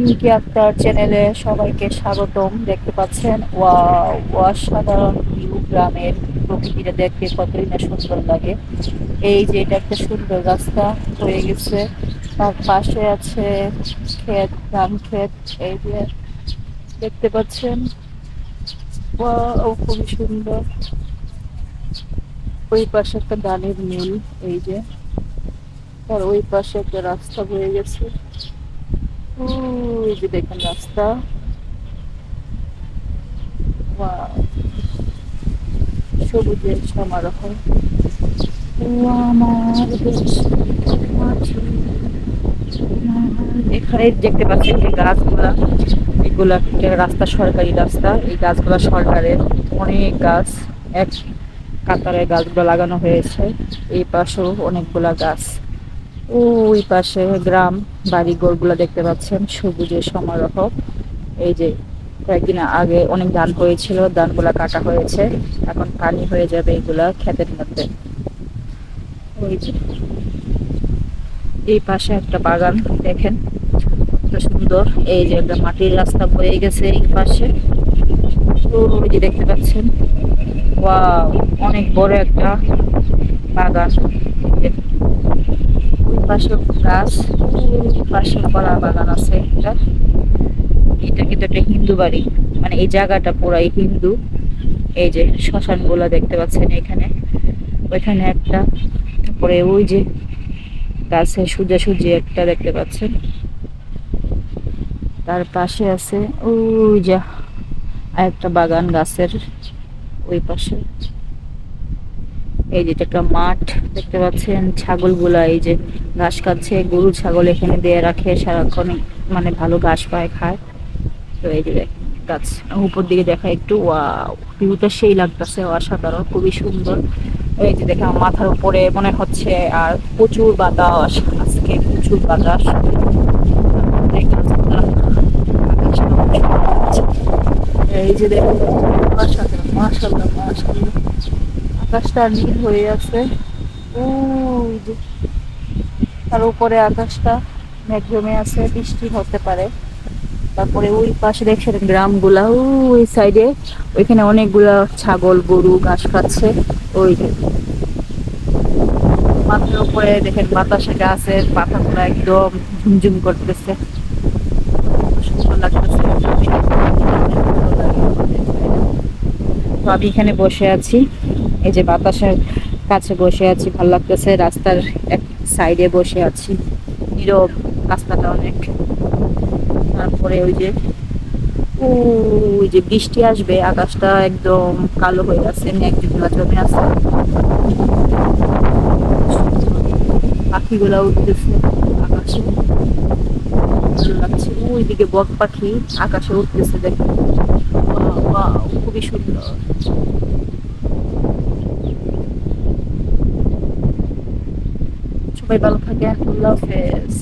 পিঙ্কি আক্তার চ্যানেলে সবাইকে স্বাগতম। দেখতে পাচ্ছেন, ওয়া, অসাধারণ ভিউ গ্রামের প্রকৃতিটা দেখতে কতই না সুন্দর লাগে। এই যে এটা একটা সুন্দর রাস্তা হয়ে গেছে। তার পাশে আছে ক্ষেত, ধান ক্ষেত, এই যে দেখতে পাচ্ছেন। ওয়াও, খুবই সুন্দর। ওই পাশে একটা ধানের মিল, এই যে। আর ওই পাশে একটা রাস্তা বয়ে গেছে। ওই যে দেখেন রাস্তা. সবুজের সমারোহ এখানে দেখতে পাচ্ছেন যে গাছগুলা, এগুলা রাস্তা, সরকারি রাস্তা। এই গাছগুলা সরকারের অনেক গাছ, এক কাতারে গাছগুলো লাগানো হয়েছে। এই পাশেও অনেকগুলা গাছ। ওই পাশে গ্রাম বাড়ি ঘরগুলো দেখতে পাচ্ছেন, সবুজের সমারোহ। এই যে কয়েকদিন আগে অনেক ধান হয়েছিল, ধানগুলা কাটা হয়েছে। এখন পানি হয়ে যাবে এগুলা ক্ষেতের মধ্যে। ওই যে এই পাশে একটা বাগান, দেখেন। সুন্দর। এই যে একটা মাটির রাস্তা বয়ে গেছে এই পাশে। দেখতে পাচ্ছেন। ওয়াও, অনেক বড় একটা বাগান। ওই পাশে গাছ, পাশে কলা বাগান আছে একটা। এটা কিন্তু একটা হিন্দু বাড়ি। মানে এই জায়গাটা পুরাই হিন্দু। এই যে শ্মশানগুলা দেখতে পাচ্ছেন এখানে। ওইখানে একটা, তারপরে ওই যে গাছে সোজাসুজি একটা দেখতে পাচ্ছেন। তার পাশে আছে, ওই যে একটা বাগান গাছের ওই পাশে। এই যেটা একটা মাঠ, দেখতে পাচ্ছেন ছাগলগুলা এই যে ঘাস খাচ্ছে, গরু, ছাগল এখানে দিয়ে রাখে, সারাক্ষণ মানে ভালো ঘাস পায়, খায়। তো এই যে গাছ উপর দিকে দেখা একটু ভিউটা সেই লাগতেছে অসাধারণ, খুবই সুন্দর। এই যে দেখা মাথার উপরে মনে হচ্ছে আর প্রচুর বাতাস, আজকে প্রচুর বাতাস। এই যে দেখেন মাশাআল্লাহ মাশাআল্লাহ মাশাআল্লাহ আকাশটা নীল হয়ে আছে। ওই তার উপরে আকাশটা মেঘ জমে আছে, বৃষ্টি হতে পারে। তারপরে ওই পাশে দেখছেন গ্রামগুলা ওই সাইডে ওইখানে অনেকগুলা ছাগল, গরু, ঘাস খাচ্ছে। ওই মাথার উপরে দেখেন বাতাসে গাছের পাতাগুলো একদম ঝুমঝুম করতেছে। আমি এখানে বসে আছি। এই যে বাতাসের কাছে বসে আছি, ভালো লাগতেছে। রাস্তার এক সাইডে বসে আছি। নীরব রাস্তাটা অনেক। তারপরে ওই যে ওই যে বৃষ্টি আসবে, আকাশটা একদম কালো হয়ে আছে। মেঘগুলা জমে আছে। পাখিগুলা উঠতেছে আকাশে। লাগছে। ওইদিকে বক পাখি আকাশে উঠতেছে দেখো। খুবই সুন্দর। সবাই ভালো থাকেন আল্লাহ হাফেজ